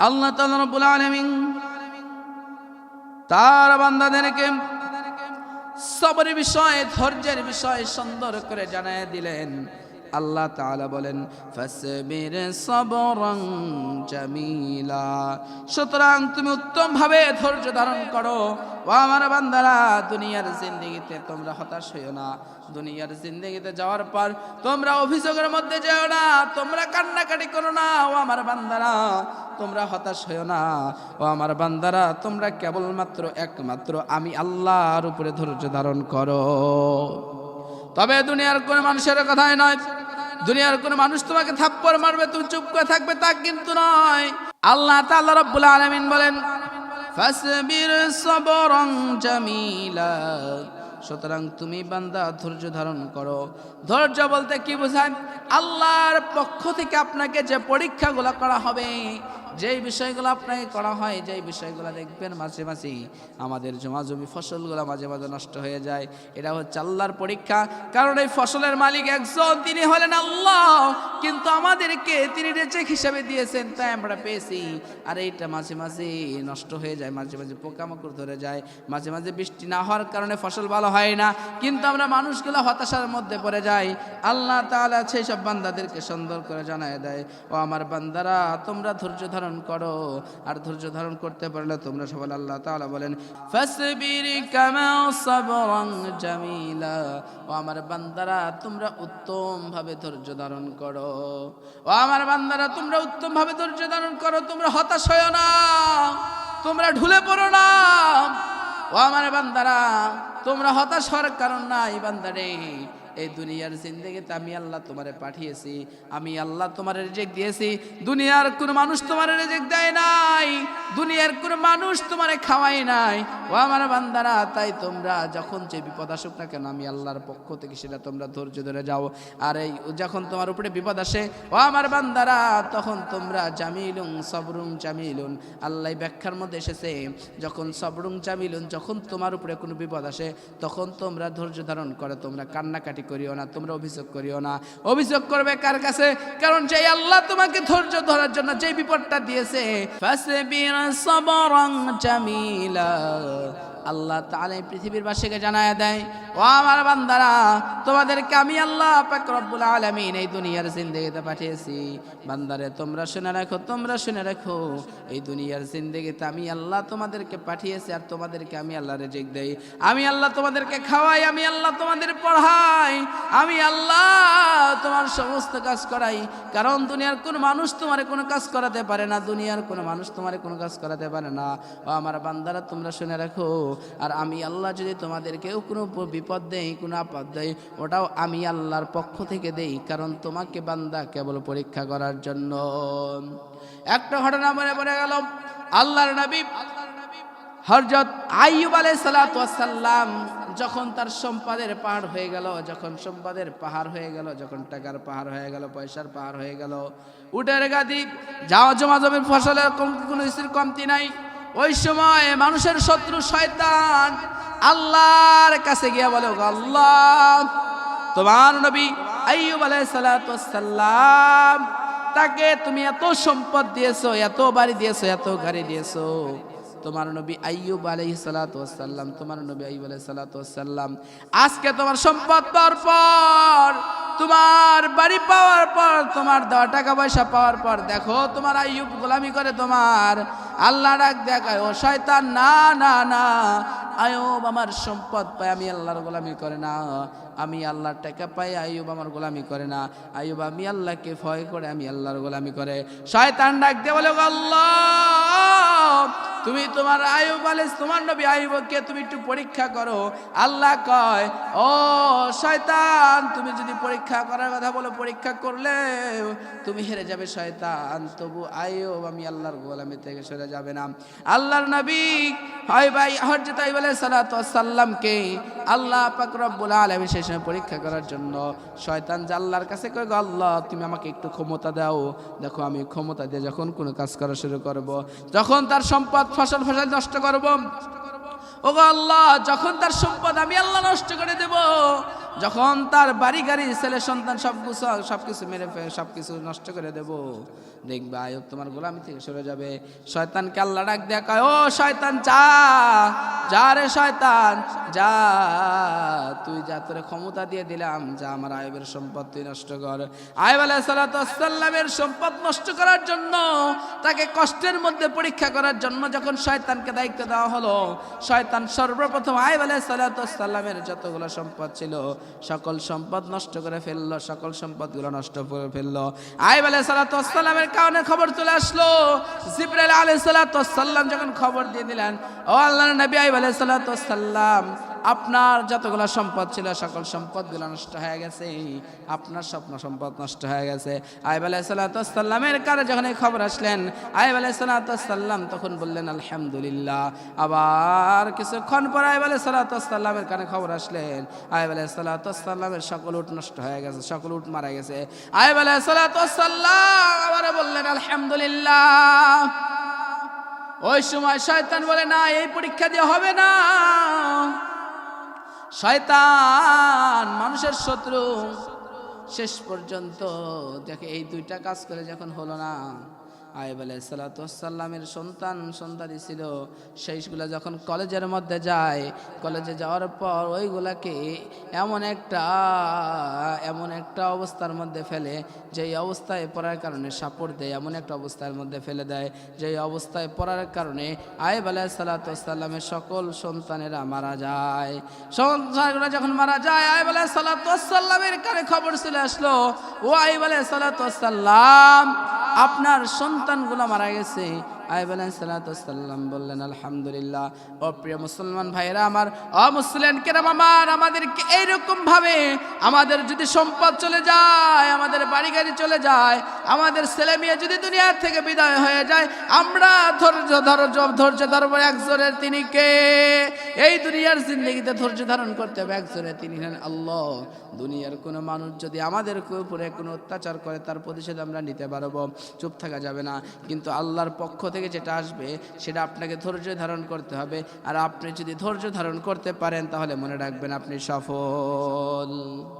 আল্লাহ রব্বুল তার বান্দাদেরকে সবরের বিষয়ে, ধৈর্যের বিষয়ে সুন্দর করে জানায় দিলেন। আল্লাহ তাআলা বলেন, ফাসবির সবরং জামিলা। সুতরাং তুমি উত্তম ভাবে ধৈর্য ধারণ করো। ও আমার বান্দারা, দুনিয়ার জিন্দগিতে তোমরা হতাশ হইও না। দুনিয়ার জিন্দগিতে যাওয়ার পর তোমরা অভিযোগের মধ্যে যেও না, তোমরা কান্নাকাটি করো না। ও আমার বান্দারা তোমরা হতাশ হইও না। ও আমার বান্দারা, তোমরা কেবলমাত্র একমাত্র আমি আল্লাহর উপরে ধৈর্য ধারণ করো। তবে দুনিয়ার কোন মানুষের কথাই নয়। দুনিয়ার কোন মানুষ তোমাকে থাপ্পড় মারবে, তুমি চুপ করে থাকবে, তা কিন্তু নয়। আল্লাহ তাআলা রব্বুল আলামিন বলেন, ফাসবির সবরং জামিলা। সুতরাং তুমি বান্দা, ধৈর্য ধারণ করো। ধৈর্য বলতে কি বোঝায়? আল্লাহর পক্ষ থেকে আপনাকে যে পরীক্ষাগুলো করা হবে যেই বিষয়গুলো আপনাকে করা হয়, যেই বিষয়গুলো দেখবেন মাঝে মাঝে আমাদের জমা জমি ফসলগুলো মাঝে মাঝে নষ্ট হয়ে যায়। এটা হচ্ছে আল্লাহর পরীক্ষা। কারণ এই ফসলের মালিক একজন, তিনি হলেন আল্লাহ। কিন্তু আমাদেরকে তিনি রেচেক হিসাবে দিয়েছেন, তাই আমরা পেয়েছি। আর এইটা মাঝে মাঝে নষ্ট হয়ে যায়, মাঝে মাঝে পোকামাকড় ধরে যায়। মাঝে মাঝে বৃষ্টি না হওয়ার কারণে ফসল ভালো হয় না। কিন্তু আমরা মানুষগুলো হতাশার মধ্যে পড়ে যাই। আল্লাহ তাআলা সেই সব বান্দাদেরকে সুন্দর করে জানায় দেয়। ও আমার বান্দারা, তোমরা ধৈর্য ধারণ করো। আর ধৈর্য ধারণ করতে পারলে তোমরা সবাই আল্লাহ তাআলা বলেন, ফাসবির কামা সাবরান জামিলা। ও আমার বান্দারা, তোমরা উত্তম ভাবে ধৈর্য ধারণ করো। ও আমার বান্দারা, তোমরা উত্তম ভাবে ধৈর্য ধারণ করো। তোমরা হতাশ হয়ো না। তোমরা ঢুলে পড়ো না। ও আমার বান্দারা, তোমরা হতাশ হওয়ার কারণ নাই বান্দারে। এই দুনিয়ার জিন্দগিতে আমি আল্লাহ তোমারে পাঠিয়েছি, আমি আল্লাহ তোমার রেজেক দিয়েছি। দুনিয়ার কোন মানুষ তোমার রেজেক দেয় নাই, দুনিয়ার কোন মানুষ তোমারে খাওয়াই নাই। ও আমার বান্দারা, তাই তোমরা যখন যে বিপদ আসুক না কেন, আমি আল্লাহর পক্ষ থেকে সেটা তোমরা ধৈর্য ধরে যাও। আর এই যখন তোমার উপরে বিপদ আসে, ও আমার বান্দারা, তখন তোমরা জামিলুন সবরুং জামিলুন। আল্লাহ ব্যাখ্যার মধ্যে এসেছে, যখন সবরুং জামিলুন, যখন তোমার উপরে কোনো বিপদ আসে, তখন তোমরা ধৈর্য ধারণ করে, তোমরা কান্নাকাটি করিও না, তোমরা অভিযোগ করিও না। অভিযোগ করবে কার কাছে? কারণ যে আল্লাহ তোমাকে ধৈর্য ধরার জন্য যে বিপদটা দিয়েছে আল্লাহ এই পৃথিবীর বাসীকে জানায় দেয়, ও আমার বান্দারা, তোমাদেরকে আমি আল্লাহ পাক রব্বুল আলামিন এই দুনিয়ার জিন্দেগিতে পাঠিয়েছি। বান্দারে, তোমরা শুনে রাখো, তোমরা শুনে রাখো। এই দুনিয়ার জিন্দেগিতে আমি আল্লাহ তোমাদেরকে পাঠিয়েছি আর তোমাদেরকে আমি আল্লাহ রেজেক দেই। আমি আল্লাহ তোমাদেরকে খাওয়াই, আমি আল্লাহ তোমাদের পড়াই, আমি আল্লাহ তোমার সমস্ত কাজ করাই। কারণ দুনিয়ার কোনো মানুষ তোমার কোনো কাজ করাতে পারে না, দুনিয়ার কোনো মানুষ তোমার কোনো কাজ করাতে পারে না। ও আমার বান্দারা, তোমরা শুনে রাখো। আর আমি আল্লাহ যদি তোমাদেরকেও কোনো বিপদ দেই, কোনো আপদ দেই, ওটাও আমি আল্লাহর পক্ষ থেকে দেই, কারণ তোমাকে বান্দা কেবল পরীক্ষা করার জন্য। একটা ঘটনা মনে পড়ে গেল। আল্লাহর নবী হরজত আইয়ুব আলাই সালাম যখন তার সম্পাদের পাহাড় হয়ে গেল, যখন সম্পাদের পাহাড় হয়ে গেল, যখন টাকার পাহাড় হয়ে গেল, পয়সার পাহাড় হয়ে গেল, উটের গাদি যাওয়া জমা জমির ফসলের কোনো স্ত্রীর কমতি নাই। ওই সময় মানুষের শত্রু শয়তান আল্লাহর কাছে গিয়া বলে আল্লাহ, তোমার নবী আইয়ুব আলাইহিস সালাম, তাকে তুমি এত সম্পদ দিয়েছ, এত বাড়ি দিয়েছ, এত গাড়ি দিয়েছ। তোমার নবী আইয়ুব আলাইহিস সালাম, তোমার নবী আইয়ুব আলাইহিস সালাম, আজকে তোমার সম্পদ পর তোমার বাড়ি পাওয়ার পর, তোমার দেওয়া টাকা পয়সা পাওয়ার পর, দেখো তোমার আইয়ুব গোলামি করে তোমার। আল্লাহ ডাক দেখায়, ও শয়তান, না না না। আয়ুব আমার সম্পদ পায়, আমি আল্লাহর গোলামি করে না। আমি আল্লাহর টাকা পাই আয়ুব আমার গোলামি করে না। আয়ুব আমি আল্লাহকে ভয় করে, আমি আল্লাহর গোলামি করে। শয়তান ডাক দিয়ে বলে আল্লাহ! তুমি তোমার আয়ুব আলিস তোমার নবী আয়ুবকে তুমি একটু পরীক্ষা করো। আল্লাহ কয়, ও শয়তান, তুমি যদি পরীক্ষা করার কথা বলো, পরীক্ষা করলে তুমি হেরে যাবে শয়তান। তবু আয়ুব, আমি আল্লাহর গোলামি থেকে সরে যাবে না। আল্লাহর নবী, হয় ভাই হরজত আইব আলাইহিস সালাতু সাল্লামকে আল্লাহ পাক আলামিন সেই সময় পরীক্ষা করার জন্য। শয়তান যে আল্লাহর কাছে কয়, গো আল্লাহ, তুমি আমাকে একটু ক্ষমতা দাও। দেখো, আমি ক্ষমতা দিয়ে যখন কোনো কাজ করা শুরু করব, যখন তার সম্পদ, ফসল ফসল নষ্ট করব। ওগো আল্লাহ, যখন তার সম্পদ আমি আল্লাহ নষ্ট করে দেব যখন তার বাড়ি, গাড়ি, ছেলে, সন্তান সব কিছু সব কিছু মেরে ফেলে সব কিছু নষ্ট করে দেব। দেখবে আয়ব তোমার গোলামি থেকে সরে যাবে। শয়তানকে আল্লাহ ডাক কয়, ও শয়তান চা যা রে শয়তান, যা। তুই যা, তোরে ক্ষমতা দিয়ে দিলাম। যা, আমার আয়বের সম্পদ তুই নষ্ট কর। আয়ব আলাইসাল্লামের সম্পদ নষ্ট করার জন্য, তাকে কষ্টের মধ্যে পরীক্ষা করার জন্য যখন শয়তানকে দায়িত্ব দেওয়া হলো, শয়তান সর্বপ্রথম আয়ব আলাহ আলাইসাল্লামের যতগুলো সম্পদ ছিল সকল সম্পদ নষ্ট করে ফেলল, সকল সম্পদগুলো নষ্ট করে ফেলল। আয়ব আলাইসাল্লামের কারণে খবর চলে আসলো। জিব্রাইল আলাইসাল্লাম যখন খবর দিয়ে দিলেন, ও আল্লাহ নবী আইব আলাইসাল্লাম আপনার যতগুলো সম্পদ ছিল, সকল সম্পদগুলো নষ্ট হয়ে গেছে। আপনার স্বপ্ন সম্পদ নষ্ট হয়ে গেছে। আইব আলাইসাল্লামের কারে যখন এই খবর আসলেন, আইব আলাইসাল্লাম তখন বললেন, আলহামদুলিল্লাহ। আবার কিছুক্ষণ পর আইব আলাইসাল্লামের কানে খবর আসলেন, আইব আলাইসাল্লামের সকল উট নষ্ট হয়ে গেছে, সকল উট মারা গেছে। আইব আলাইসাল্লাম আবার বললেন, আলহামদুলিল্লাহ। ওই সময় শয়তান বলে, না, এই পরীক্ষা দিয়ে হবে না। শয়তান মানুষের শত্রু। শেষ পর্যন্ত দেখে এই দুইটা কাজ করে যখন হলো না আইব আলাইসাল্লামের সন্তান, সন্তানই ছিল। সেইগুলো যখন কলেজের মধ্যে যায়, কলেজে যাওয়ার পর ওইগুলাকে এমন একটা এমন একটা অবস্থার মধ্যে ফেলে, যেই অবস্থায় পড়ার কারণে সাপোর্ট দেয়, এমন একটা অবস্থার মধ্যে ফেলে দেয়, যেই অবস্থায় পড়ার কারণে আইব আলাইসাল্লামের সকল সন্তানেরা মারা যায়। সন্তানগুলো যখন মারা যায় আইব আলাইসাল্লামের কানে খবর চলে আসলো, ও আইব আলাইসাল্লাম আপনার সন্তানগুলো মারা গেছে। আয় বলেন সালাতাম বললেন, আলহামদুলিল্লাহ, ও প্রিয় মুসলমান ভাইরা আমার অমুসলিম কেরাম আমার, আমাদেরকে এইরকমভাবে আমাদের যদি সম্পদ চলে যায়, আমাদের বাড়ি গাড়ি চলে যায় আমাদের ছেলে মেয়ে যদি দুনিয়ার থেকে বিদায় হয়ে যায়, আমরা ধৈর্য ধৈর্য ধৈর্য ধরবো একজনের তিনি কে? এই দুনিয়ার জিন্দগিতে ধৈর্য ধারণ করতে হবে একজনের তিনি হলেন আল্লাহ। দুনিয়ার কোনো মানুষ যদি আমাদের উপরে কোনো অত্যাচার করে, তার প্রতিশোধ আমরা নিতে পারব। চুপ থাকা যাবে না। কিন্তু আল্লাহর পক্ষ থেকে যেটা আসবে, সেটা আপনাকে ধৈর্য ধারণ করতে হবে। আর আপনি যদি ধৈর্য ধারণ করতে পারেন, তাহলে মনে রাখবেন আপনি সফল।